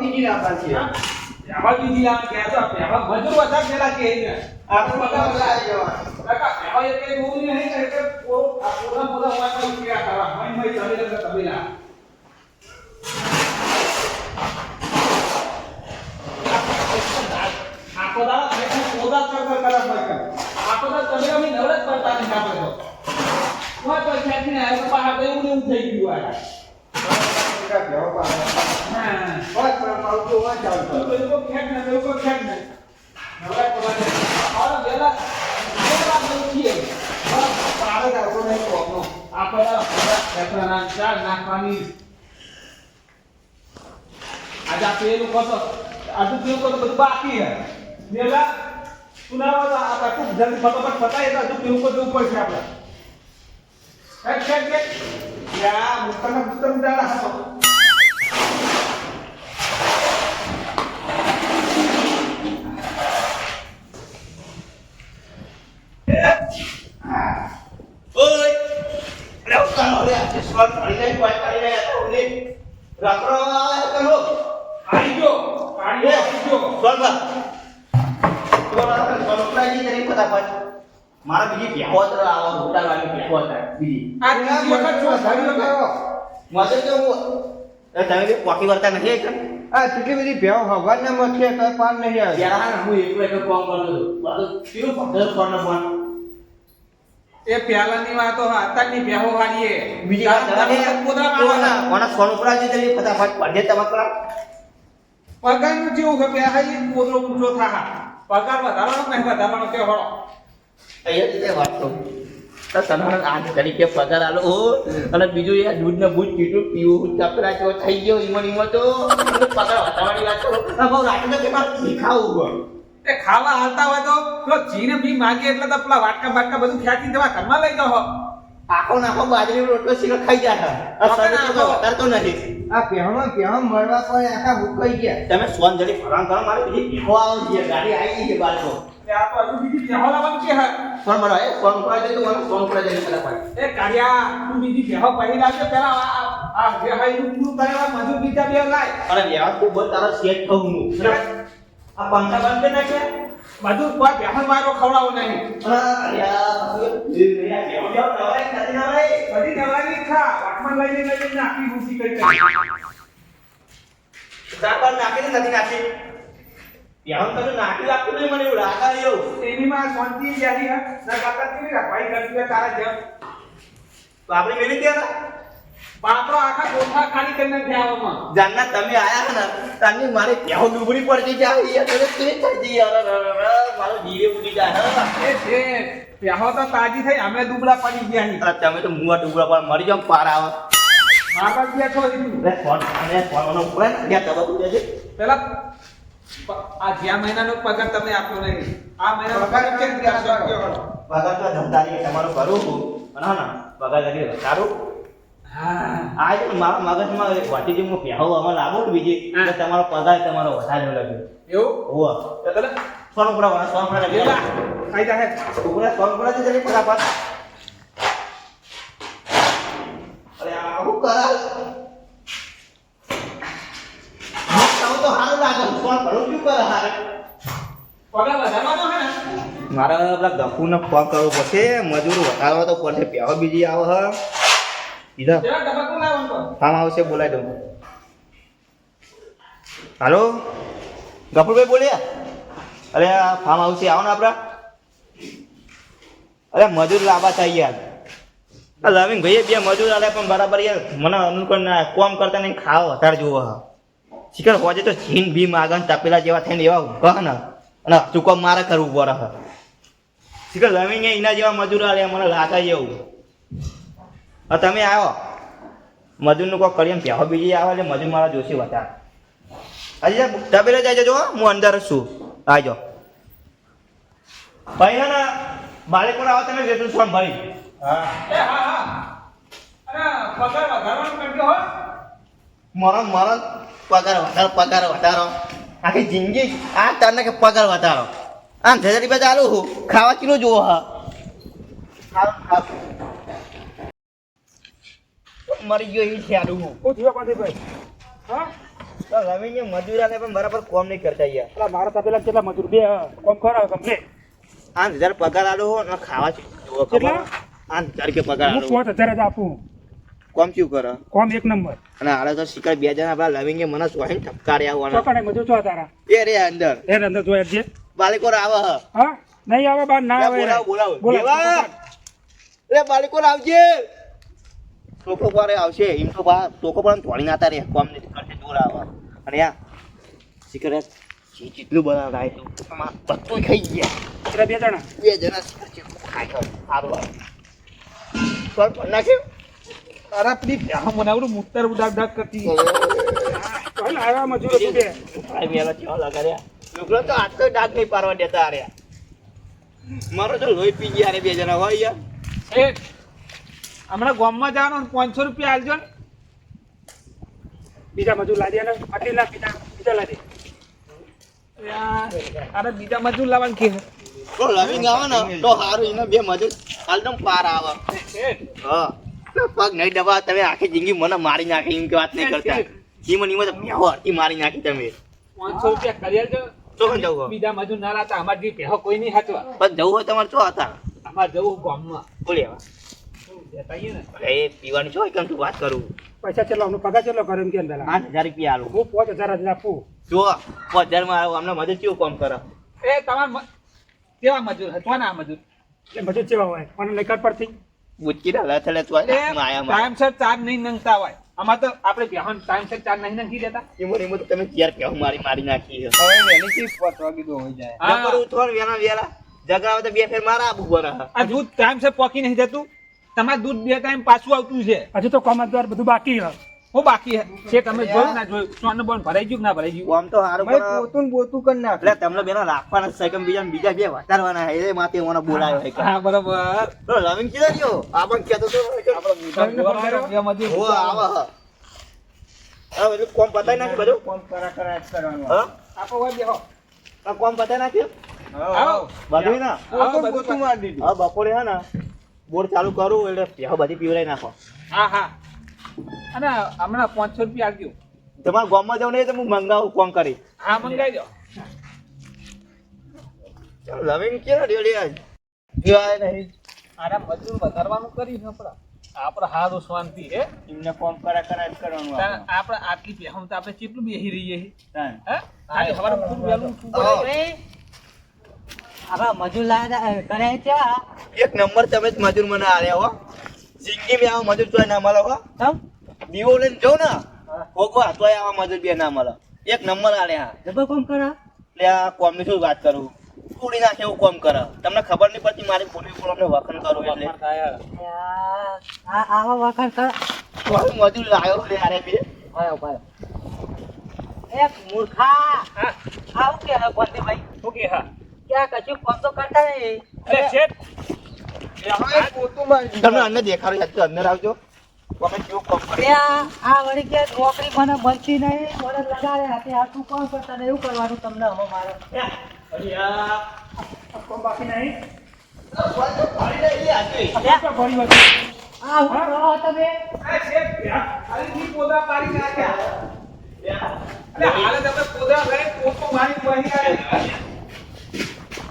બીજી નાખવા છે પહેવા બીજી લાવે કે તો પહેવા મજૂર બધા પેલા કે. આપણે બધા બધા આવી જવા કાકા, પહેવા એ કઈ બહુ નહીં ને, એટલે આ પોતા પોતા હોય તો ક્રિયા કરવા. મય મય તબેલા તબેલા. આખો દાડો ખેતને પોતા જ કર કર કર કર. આખો દાડો તબેલામાં નવરે જ કરતા નથી આપણે તો. કોઈ કોઈ ખેંચીને આવ્યો તો પાછા એવું ને એવું થઈ ગયું આ. લોકો ખેંચ ને લોકો ખેડ ને. નહીં આપણે ખેતરના ચાર નાખવાની. આજે આ પેલું કહો આજુ પેલું કહો બાકી હે. વેલા સુનાવો આ આટલું જલ્દી ફટાફટ પતાય તો હજુ પેલું કહો ઉપર છે આપણે. ખેંચ, ખેંચ, ખેંચ. યા, મુસ્તકના મુસ્તક દાડા હતો. કાઢી લઈ, કોઈ કાઢી તો ઓલી રખડો આવે કરો. આવી ગયો આવી ગયો આવી ગયો સ્વર બા. આવે, સ્વર ઉતરાઈ ફટાફટ. મારે બીજી ભેહો આવો, ઉતારવાની ભેહો બીજી. આ ત્રીજી વખત છો ધરી વખત મજે તો હું. એ તમે બી પોકી નથી એક? આ કેટલી બધી ભેવ હવાના મથે તો પાર નહીં આવે. યાર હું એકલો એકલો કોમ કરું છું. બધું કેવું પંદર ફોન ફોન? એ પહેલાની વાતો અત્યારની બેહો વાળીએ બીજી વાત પોતા કોના કોના ફોન ઉપર આવી જલ્દી ફટાફટ પડે તમારા પગારનું જેવું કે પેહાઈ પોદરો પૂછો થા પગાર વધારવાનો કે વધારવાનો કે હો અહીંયા વાત તો તમારે આજ તરીકે પગાર આલો. ઓ અને બીજું એ દૂધ ને ભૂજ પીટું પીવું ચપલા ચો થઈ ગયો ઈમન ઈમન તો. પગાર વધારવાની વાત કરો. બહુ રાતે તો કેમાં શીખાવું એ ખાવા હાલતા હોય તો પેલો જીને બી માગે એટલે તો પેલા વાટકા બાટકા બધું ખ્યાતિ તમારા ઘરમાં લઈ જાઓ. આખો નાખો બાજરી રોટલો શીરો ખાઈ જાય આ શરીર તો વધારતો નથી. આ પહેણો પહેણો મળવા પર આખા હુકાઈ ગયા. તમે સોન જડી ફરામ કરો મારે બીજી ભેગો આવે છે ગાડી આવી ગઈ છે બાળકો એ આ તો હજુ બીજી બેહો લાવવાનું કે હે. સોન મારો એ સોન પડા દે તો મને સોન પડા દે ફટાફટ એ કાઢ્યા તું બીજી બેહો પહેરી લાવજો પેલા આ આ- આ બેહાઈનું પૂરું કરેલા મજૂર બીજા બે લાય. અરે યાર તું બોલ તારા સેટ થવું આ પંખા બંધ કરી નાખ્યા? બધું કોઈ બેહન મારો ખવડાવો નહીં. બધી દવાની ઈચ્છા. વાટમાં લઈને લઈ લઈ નાખી ભૂસી કરી કરી નાખી નથી નાખી. બેહો તમે નાખી લાગતું નહીં મને એવું લાગે એવું. એની માં શાંતિ જારી હા? ના કાકા કેવી રાખવાઈ કરતી તારા જેમ. તો આપણે મેલી ગયા બાપરો આખા કોઠા ખાલી કરીને ગયા જાનના તમે આયા હે ને તારની મારે બેહો ડૂબડી પડતી જાય યાર થઈ યાર મારો જીવે ઉડી જાય. એ છે પ્યાહો તો તાજી થઈ અમે દુબળા પડી ગયા અરે તમે તો મુવા ડુબડા પર મરી જાવ પાર આવે. મારા ગયા છો હજી. ફોન અને ફોન નો ઉપર ગયા તબ તું દેજે પેલા આ જ્યાં મહિનાનો પગાર તમે આપ્યો નહીં. આ મહિનાનો પગાર કેમ? પગાર તો ધંધારી તમારો કરું છું અને હા ને પગાર કરી સારું? આ છે મારા મગજમાં વાટીજી હું પહેવો આમાં લાગુ ને બીજી તો તમારો પગાર તમારો વધારે લાગ્યો. એવું? હોવા તો તને સોન ઉપડા વાળા સોન ઉપડા પેલા? લાગ્યા. જાહે. ઉપડા સોન ઉપડા છે જરી ફટાફટ અરે આ હું તો હારું લાગે સોન ભરું શું કરે હારે? પગાર વધારવાનો હે ને? મારે પેલા ગફુને ફોન કરવો પડશે મજૂર વધારવા તો પડશે પહેવા બીજી આવે હ. તો? ફાર્મ આવશે બોલાવી દઉં હાલો? ગફુરભાઈ બોલ્યા? અરે આ ફાર્મ હાઉસ આવો ને આપડા અરે મજૂર લાવવા થાય યાર. લવિંગ ભાઈએ બે મજૂર આલે પણ બરાબર યાર મને અનુકૂળ ના કોમ કરતા નહીં ખાવ વધારે જોવો શીખર હોજે તો છીન ભી માગન તપેલા જેવા થઈને એવા કહ ને. અને ચૂકો મારે કરવું પડે. શીખર લવિંગ એના જેવા મજૂર આલે મને લાગે એવું. હા તમે આવો. મજૂરનું કોઈ કરીએ પ્યાહો બીજી આવે એટલે મજૂર મારા જોશી વધારે. હજી તબેલે જાય જો હું. અંદર જ છું. આવજો ભાઈ હે ને બાળકો આવો તમે જેટલું સોન ભાઈ મારો હા હા. અરે પગાર હો? વધારો પગાર વધારો. આખી જિંદગી આ તને કે પગાર વધારો. આમ જજરી રૂપિયા ચાલુ હું ખાવા કિલો જોવો હા? ખાવ ખાવ મરી ગયો એ ખ્યાલ હું. થયો પાછી ભાઈ. હા? પણ રવિને બરાબર કોમ નહીં કરતા યાર. મારા તપેલા કેટલા મજૂર? બે કોમ ખરા કમ્પ્લીટ આઠ હજાર પગાર આલો હો અને ખાવા કેટલા? આઠ હજાર કે પગાર આલો. પાંચ હજાર જ આપું? કોમ શું કરે? કોમ એક નંબર. અને આડે તો શિકાર બે જણા આપણા લવિંગે મને સોહીને ઠપકાર્યા હોવાના ચોકડે મજૂર છો તારા? એ રે અંદર. એ અંદર જોઈ જે બાલિકોર આવે હા. નહીં આવે બાર ના આવે. બોલાવો બોલાવો. બોલાવો. લે બાલિકો આવજે. ટોકો પર આવશે એમ તો બા ટોકો પણ ધોળી નાતા રે કોમ ને કરતે દૂર આવવા અને યા સિગરેટ જે જેટલું બનાવતા તો આમાં બધું ખાઈ ગયા. એટલે બે જણા? બે જણા સિગરેટ ખાઈ ખાય સારું સર પણ નાખ્યું. અરે પેલી મને આવડું મૂતર ઉડાક ડાક કરતી. ચાલ આવ્યા મજૂર બે. મેલા ચો લગાડ્યા. છોકરો તો આજ તો ડાક નહીં પારવા દેતા અરે મારો તો લોહી પી ગયા રે બે જણા. હોય યાર. શેઠ હમણાં ગામમાં જવાનું પાંચસો રૂપિયા આલજો ને. બીજા મજૂર લાદી અને આટલી ના બીજા બીજા લાદી અરે બીજા મજૂર લાવવાનું કે તો લવિંગ આવે ને તો સારું એને બે મજૂર હાલદમ પાર આવે. હા. પગ નહીં દબા તમે આખી જિંદગી મને મારી નાખી એમ કે વાત નહીં કરતા. ઈ મને ઈમાં તો બેહો હરતી મારી નાખી તમે. પાંચસો રૂપિયા કરી આલજો. તો કઈ જવું? બીજા મજૂર ના લાતા અમારે જે કોઈ નહીં હાચવા પણ જવું હોય તમારે શું હતા? અમારે જવું ગામમાં. બોલી એ પીવાની છો કેમ તું વાત કરું? પૈસા ચેટલો અમને પગાર ચેટલો કરે એમ કે પેલા? પાંચ હજાર રૂપિયા આલો. હું પાંચ હજાર જ આપું જો પાંચ હજારમાં આવું અમને મજૂર કેવું કામ કરે? એ તમાર કેવા મજૂર? હતો ના મજૂર? એ મજૂર કેવા હોય મને નકર પરથી બુચકી ડાલા થલે તું એ માયા ટાઈમ સર ચાર નહીં નંગતા હોય. અમાર તો આપણે બેહન ટાઈમસર ચાર નહીં નંગી દેતા. એમો એમો તો તમે ચાર પેહો મારી મારી નાખી હવે વહેલી થી વાગી દો હોય જાય. ના કરું થોડ વેલા. વેલા જગાવે તો બે ફેર મારા આબુ બરા આ ટાઈમ સર પોકી નહીં જતું. તમારે દૂધ બે ટાઈમ પાછું આવતું છે. હજુ તો કોમતદાર બધું બાકી છે. હું બાકી છે તમે જોયું ના જોયું? સોનું બોન ભરાઈ ગયું ના ભરાઈ ગયું? આમ તો હારું ભાઈ પણ પોતું પોતું કરી નાખ. એટલે તમને બેના રાખવાના છે કે બીજા બીજા બે વાતારવાના હે એ માથે મને બોલાયો હે હા બરાબર. તો લવિંગ કીધા રહ્યો આપણ કહેતો તો આપણે હો આવા હા. એટલે કોમ પતાઈ નાખી બધું? કોમ કરા કરા જ કરવાનું. હા? આપો વા બેહો. આ કોમ પતાઈ નાખ્યું? આવો. બધું ના પોતું પોતું મારી દીધું. હા બપોરે હા ને. બોર ચાલુ કરું એટલે પેહો બધી પીવડાઈ નાખો. હા હા. અને હમણાં પાંચસો રૂપિયા આવજો તમારા ગામમાં જવું નહીં તો હું મંગાવું ફોન કરી. હા મંગાવી દો ચાલો લવિંગ કેરા રહ્યો આજ? પીવાય નહીં આરા મજૂર વધારવાનું કરી આપણે. આપણે હારું શાંતિ હે. એમને કોમ કરા કરા કરવાનું આપણે. આટલી પહેમ તો આપણે કેટલું બેહી રહીએ. હે? આજે સવારે ખૂબ વહેલું ઉઠવું મજૂર લાયા કરે છે એક નંબર તમે જ મજૂર મને આલ્યા હો. જિંદગી આવા મજૂર તોય ના મળે હો. તમ દીવો લઈને જાઉં ને ભોગવા તોય આવા મજૂર બે ના મળે એક નંબર આલ્યા જબર કોમ કરા? એટલે આ કોમની શું વાત કરું? તોડી નાખે એવું કોમ કરે. તમને ખબર નહીં પડતી મારી ખોટી કોમને વખણ કરું એટલે. આવા વખત કર. તો મજૂર લાયો લે આરે બે? ભાઈ ભાઈ એક મૂર્ખા. હા. આવું કે હે કોંતી ભાઈ? ઓકે હા? ક્યાં કશું કોમ તો કરતા નહીં. અરે શેઠ. તમને અંદર દેખાડો યાદ તો અંદર આવજો આ વળી કે નોકરી મને નહીં મને લગાડે હાથે હાથું કોણ કરતા નહીં એવું કરવાનું તમને હવે મારે. બાકી નહીં? આ તમે. પાડી નાખ્યા. તમે લઈને પોતો મારી.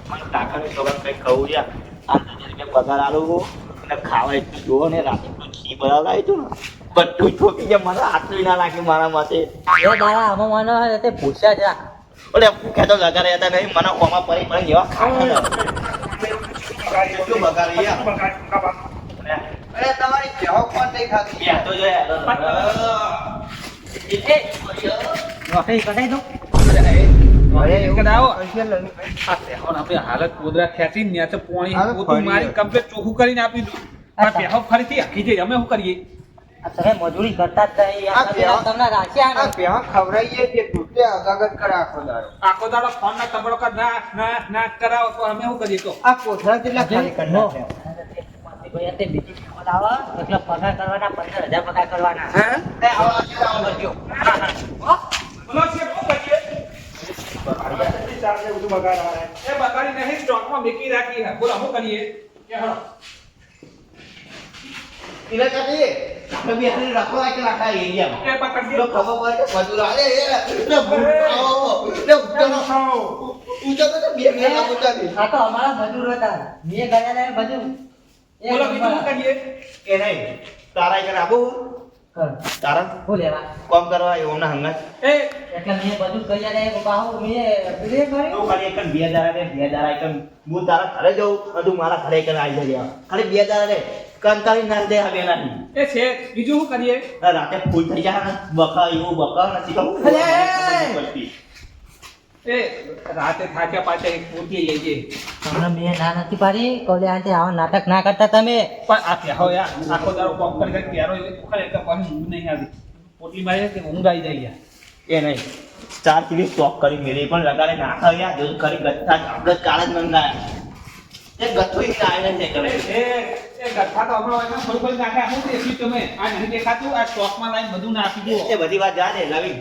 મને કાકાને છોકરાને કંઈક કહું યાર આ હજાર રૂપિયા પગાર આલું અને ખાવા એટલું ને રાતે એટલું ઘી બનાવતા ને બધું ઠોકી ગયા મને આટલું ના લાગે મારા માટે એ દાડા આમાં મને તે ભૂસ્યા છે ઓલે ભૂખ્યા તો લગાડે હતા નહીં મને હોમાં પડી પડી જેવા ખાતા કેટલું બગાડ અરે તમારી ચહો કોણ નહીં ખાતી તો જોયા નોકરી દો આપણે હાલત પોદરા ખેંચીને ન્યા તો પોણી પોતું મારી જાય. ચોખ્ખું કરીને આપી દઉં આ પહેવો ફરીથી આખી જાય અમે શું કરીએ? તમે મજૂરી કરતા જ નહીં આ આ તમે બેવા- તમને રાખ્યા ને. પેહા ખવડાવીએ અગાગત કરે આખો દાડો. આખો દાડો ફોન ના તબડકા નાક ના ના કરાવો તો અમે શું કરીએ તો? આ કોથળા કેટલા ખાલી કરી નો. નાખ્યા ભાઈ, તે બીજી પેપર આવે. એટલે પગાર કરવાના પંદર હજાર પગાર કરવાના. હે એ આવો આવો આવો કરજો. બોલો શેઠ, શું કરીએ ચાર્જ બધું બગાડ એ બગાડી નહીં સ્ટોકમાં મૂકી રાખી છે બોલો શું કરીએ? કે હળો. એને કાઢીએ આપણે બે હારી રાખો આ કે આખા એરિયામાં? એ પકડ દે ખબર પડે કે આલે એ. લે ભૂખાઓ લે ઉતારો ઊંચા તો બે મિનિટ ઊંચા દે આ તો અમારા મજૂર હતા. મેં ગયા ને મજૂર બોલો બીજું કરીએ? એ નહીં તારા ઘરે. તારા શું લેવા? કોમ કરવા એવું ના હંગાત? એ એટલે મેં બધું કર્યા પપ્પા બાહુ મેં પેલે કરી તો ખાલી એક બે દાડા રે બે દાડા એક હું તારા ઘરે જાઉં બધું મારા ઘરે એક આવી જઈ ખાલી બે દાડા રે કંટાળી ના દે આ ના એ છે બીજું શું કરીએ? રાતે ફૂલ થઈ જાય બકા એવું બકા નથી કહું! એ રાતે થાક્યા પાછા એક પોતી લેજે તમને મેં ના નથી પાડી? કોલે આંટી આવા નાટક ના કરતા તમે? પણ આ પ્યાહો યાર આખો દારો કોમ કરી કરી પ્યારો એટલે ખરે એટલે પાછી ઊંઘ નહીં આવી. પોટલી મારી કે ઊંઘ આવી જાય યાર. એ નહીં. ચાર કિલો સ્ટોક કરી મેલી પણ લગાડે ના ખાયા જો કરી ગથ્થા આપણે કાળ જ મંગાયા એ ગથ્થો ઈ આઈને છે કરે. એ એ ગઠ્ઠા તો હમણાં વાંચા થોડું નાખે શું દેખ્યું તમે? આ નહીં દેખાતું? આ સ્ટોકમાં લાઈન બધું નાખી દો. એ બધી વાત જા દે લાવી.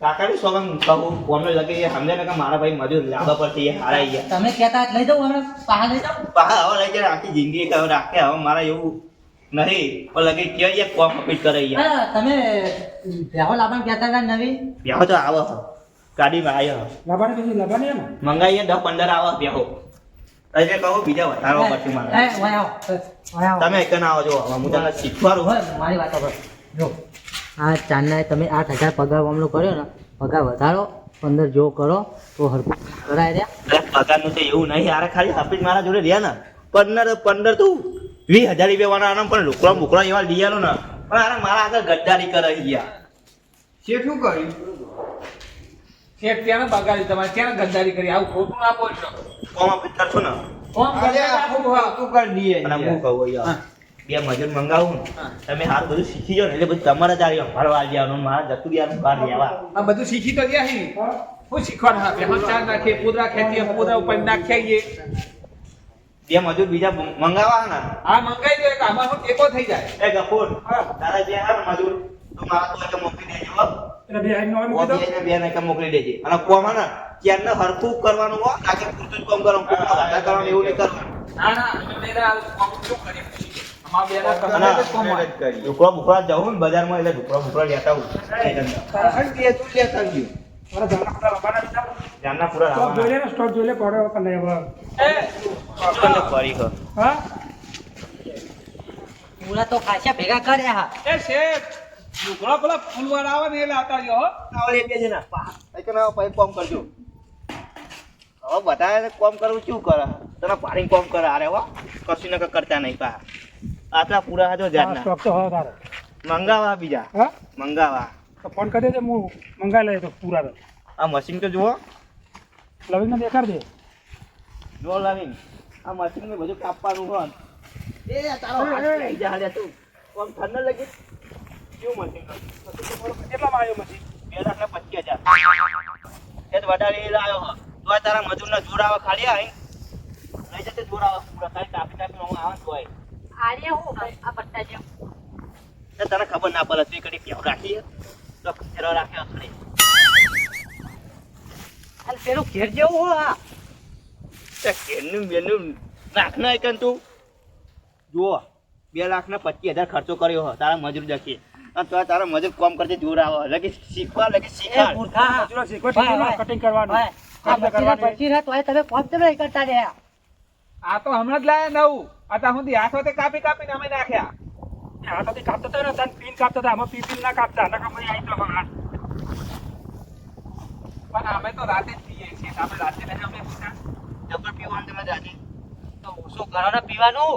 કાકાની સોગન કહું? કોમને લગે એ સમજે ને કે મારા ભાઈ મજૂર લાંબા પરથી એ હારાઈ ગયા તમે કહેતા લઈ દઉં હવે પાહા લઈ દઉં પાહા હવે લઈ જાય આખી જિંદગી હવે રાખે હવે મારા એવું નહીં પણ લગે કે એ કોમ અપીટ કરે યાર તમે બ્યાહો લાબાન કહેતા હતા નવી? બ્યાહો તો આવો. ગાડી ગાડીમાં આવ્યો. હ. લાભાને પછી એમ? મંગાઈએ દસ પંદર આવો બ્યાહો એટલે કહો બીજા વધારો પછી એ, મારે. ઓય આવો, ઓય આવો. તમે એક ના આવો જો હું તમને શીખવાડું. હોય, મારી વાત. જો. આ ચાંદના તમે આઠ હજાર પગાર અમલો કર્યો ને પગાર વધારો પંદર જો કરો તો હરકું કરાય રહ્યા. પગારનું તો એવું નહીં યાર ખાલી હાફિઝ મારા જોડે રહ્યા ને. પંદર પંદર તું વીસ હજાર રૂપિયા વાળા આરામ પણ લુકડા મુકડા એવા લીયાનો ને. પણ આરે મારા આગળ ગદ્દારી કરે યાર. શેઠું કર્યું? શેઠ ત્યાં બગાડી તમારે? ત્યાં ગદ્દારી કરી? આવું ખોટું ના બોલશો. કોમ અપીટ કરશો ને. કોમ કરે આખું. તું કરી દઈએ અને હું કહું યાર બે મજૂર મંગાવું તમે હાલ બધું શીખી જાઓ ને એટલે બધું તમારે જ આવી જવાનું મારા જતું ગયા બહાર રહેવા આ બધું શીખી તો ગયા હી. હું શીખવાનું હા બેહન ચાર નાખીએ પૂદરા ખેતીએ પૂદરા ઉપર નાખીએ. બે મજૂર બીજા મંગાવા ને? હા મંગાઈ દો એક. આમાં હું ટેકો થઈ જાય? એ ગફુર તારા જે હા મજૂર તો મારા તો એટલે મોકલી દેજો એટલે બે ને કે મોકલી દેજે. અને કોમ ને ક્યારને હરખું કરવાનું હોય આજે પૂરતું કોમ કરવાનું કોમ કરવાનું એવું નહીં કરવાનું. ના ના મેરા કોમ શું કરીએ? ના, જ ઢોકળા બુકળા જવું ને બજારમાં એટલે ઢોકળા બુકળા લેતા આવું. જાનના પૂરા સ્ટોક જોઈ લે જોઈ પડે કને હા. પૂરા તો ખાસા ભેગા કર્યા હા. એ શેઠ પેલા આવે ને એ લાવતા હો. આવડે બે જણા. એક ના પછી કોમ કરજો. હવે બધા કોમ કરવું શું કરે? તને પાણી કોમ કરે અરે હો. કશું નકર કરતા નહીં પા. આટલા પૂરા હતો જાતના. સ્ટોક તો હવે તારે મંગાવા બીજા? હા? મંગાવા. તો ફોન કરી દેજે હું મંગાવી લઈ તો પૂરા તો આ મશીન તો જુઓ. લવિંગને દેખાડ દે. જો લવિંગ આ મશીન ને બધું કાપવાનું હોય. એ તારો હાથ. લઈ જા હાલ્યા તું. કોમ થન લાગી? કેવું મશીન કેટલામાં આવ્યો મશીન બે લાખ ને પચીસ હજાર. એ તો વધારે એ લાવ્યો તો તારા મજૂર ના જોર આવે ખાલી આવી લઈ જતે જોર આવે પૂરા. ખાલી તાપી તાપી હું આવે હોય. આર્યા હું આ પટ્ટા જેમ તને ખબર ના પડે તું કડી પ્યાવ રાખી તો ફેરો રાખ્યો થોડી અને પેલું ઘેર જેવું હો આ. તે કેનું બેનું નાખ ના એકન તું. જુઓ બે લાખ ને પચીસ હજાર ખર્ચો કર્યો હો તારા મજૂર જખી. અને તો તારા મજૂર કોમ કરતી દૂર આવો. લગી શીખવા લગી શીખવા મજૂરો શીખવા. કટિંગ કરવાનું. કટિંગ તમે કોમ તમે કરતા રહ્યા. આ તો હમણાં જ લાયા નવું. અત્યાર સુધી હાથો તે કાપી કાપીને અમે નાખ્યા. હાથોથી કાપતા હતા ને તને પીન કાપતો હતા. આમાં પી ના કાપતા નકર પછી આવી જાવ હમણાં. પણ અમે તો રાતે જ પીએ છીએ. આપણે રાતે અમે પીતા. પીવાનું તમે તો પીવાનું?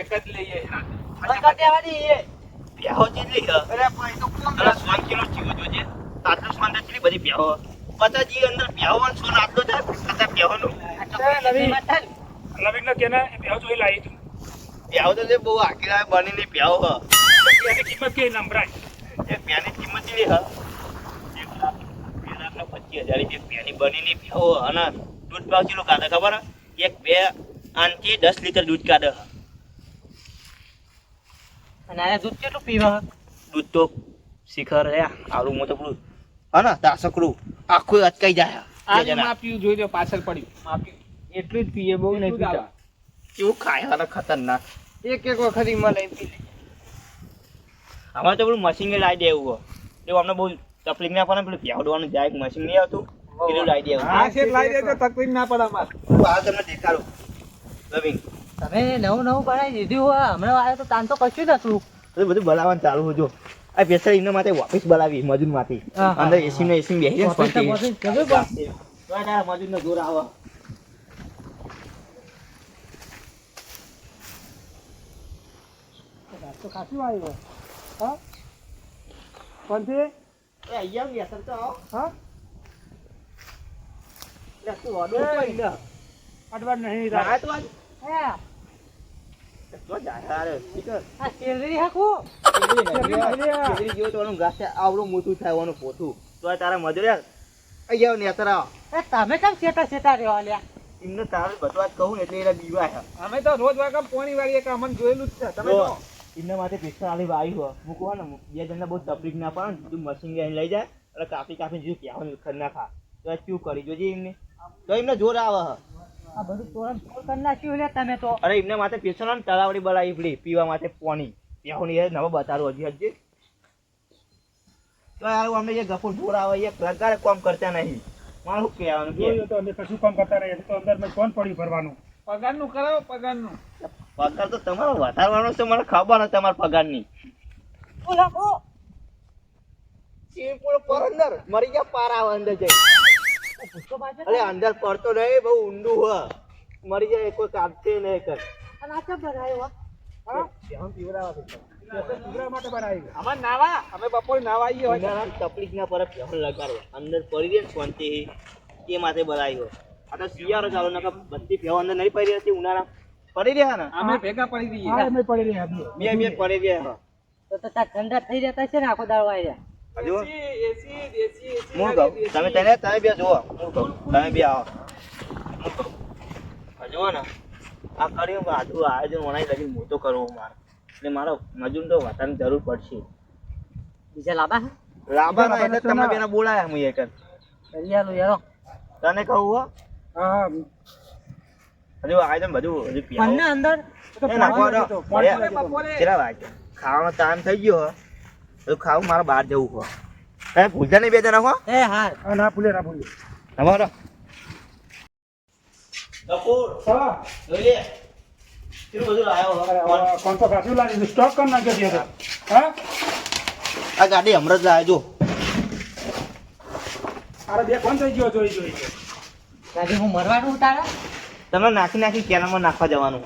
એક જ લઈએ રાતે. બંધ કરી દેવાની એ પ્યાહો અરે ભાઈ તો કોણ તને સોન કિલો જીવો જોજે કેટલી બધી પ્યાહો પતાજી અંદર પ્યાહો અને સોન આટલો થાય પ્યાહોનો નવી મત થાય ને. લવિંગને કે ને એ બેહો જોઈ લાવી તું તો જે બહુ હ. એની કિંમત કે નંબરાય એ પ્યાની કિંમત કેટલી હ? એક લાખ બે લાખ ને પચીસ હજાર રૂપિયા પ્યાની બનીને પ્યાહો હ. અને દૂધ ભાવ કેટલો કાઢે ખબર એક બે આનથી દસ લીટર દૂધ કાઢે હ. અને આ દૂધ કેટલું પીવા દૂધ તો શિખર રે આલું મોટું પેલું હા ને તાસકડું આખું અચકાઈ જાય આ. માપ્યું જોઈ લો પાછળ પડ્યું. માપ્યું. એટલું જ પીએ બહુ નહીં પીતા. કેવું ખાય અને ખતરનાક. એક એક વખત મળે પી આમાં તો પેલું મશીન લાવી દેવું હો એવું અમને બહુ તકલીફ ના પડે પેલું પ્યાવડવાનું જાય મશીન નહીં આવતું. પેલું લાવી દેવું હા છે લાવી દેજો તકલીફ ના પડે અમારે હું આ તમને દેખાડું. રવિ તમે નવું નવું બનાવી દીધું હોય હમણાં આવ્યો તો તાન તો કશું નતું. બધું બધું બનાવવાનું ચાલુ હોજો આ પેસર એના માટે ઓફિસ બનાવી મજૂરમાંથી. અંદર એસી ને એસી બેસી મજૂર મજૂરનો જોર આવે. તો ખાસું આવ્યું હા? કોણથી એ અહીંયા બેસર તો. આવો હા? લે તું અડવાડ નહીં તો આ હાકું તો ઘાસ છે, આવડું મોટું થાય ઓનું પોથું. તો આ તારા મજૂર અહીંયા નેતર આવો એ તમે કેમ સેટા સેટા રહેવા લ્યા? એમને તારે બધું જ કહું ને એટલે એના બીવાય અમે તો રોજ વાગમ પોણી વાળી કે અમને જોયેલું જ છે. તમે એમના માટે પિસ્તોલ આલી વાયુ હોય. મૂકવા ને બે જણને બહુ તકલીફ ના પડે તું મશીન લઈને લઈ જાય એટલે કાપી કાપી જો પ્યાવાનું ખર ના ખા. તો શું કરી જોજે એમને. તો એમને જોર આવે હ. આ બધું તોરણ ફોડ કરી નાખ્યું લે તમે તો. અરે એમના માટે પિસ્તોલ ને તળાવડી બનાવી પડી પીવા માટે પાણી. પીવાની એ નવો બતાડો હજી હજી. તો યાર અમને જે ગફુર જોર આવે એ પ્રકારે કામ કરતા નહીં. મારું શું કહેવાનું તો અમે કશું કામ કરતા નહીં તો અંદર મેં કોણ પડ્યું ભરવાનું? પગારનું કરાવો પગારનું. પગાર તો તમારો વધારવાનો છે મને ખબર નથી તમારા પગારની. પર અંદર મરી ગયા પારા અંદર જઈ. અરે અંદર પડતો નહીં બહુ ઊંડું હ. મરી જાય કોઈ કાઢશે નહીં કર. અને આ કેમ બનાવ્યો તકલીફ ના પર લગાડો. અંદર પડી ને શાંતિ. તે માટે બનાવ્યો આ તો શિયાળો ચાલુ નકર બધી ભેવો અંદર નહીં પડી હતી ઉનાળા પડી રહ્યા ને? અમે ભેગા પડી રહ્યા હા અમે પડી રહ્યા છીએ. બે બે પડી રહ્યા. તો તો તા ઠંડા થઈ જતા છે ને આખો દાડો આવી રહ્યા? હજુ? એસી એસી હું કહું? તમે તને તમે બે જુઓ. હું કહું? તમે બે આવો. હું કહું? જુઓ ને? આ કર્યું આધું આયોજન વણાઈ લગી મોટો કરવો મારે. એટલે મારો મજૂર તો વધારે જરૂર પડશે. બીજા લાંબા? લાંબા એટલે તમે બેના બોલાયા હું એક જ. તને કહું હો હા. હજુ આયોજન બધું હજુ પીવાનું અંદર એ એ, કેટલા વાગે? ખાવાનો ટાઈમ થઈ ગયો હો. તો ખાવું મારે બહાર જવું હો. તમે ભૂલતા નહીં બે જણા હો? એ હા, ના ભૂલે ના ભૂલે. તમારો કપૂર હા. જોઈ લે. ગાડી હમણાં જ લાવ્યો જો. અરે બે કોણ થઈ ગયો જોઈ જોઈ. ગાડી હું મરવાનું ઉતારે? તમે નાખી નાખી કેનામાં નાખવા જવાનું.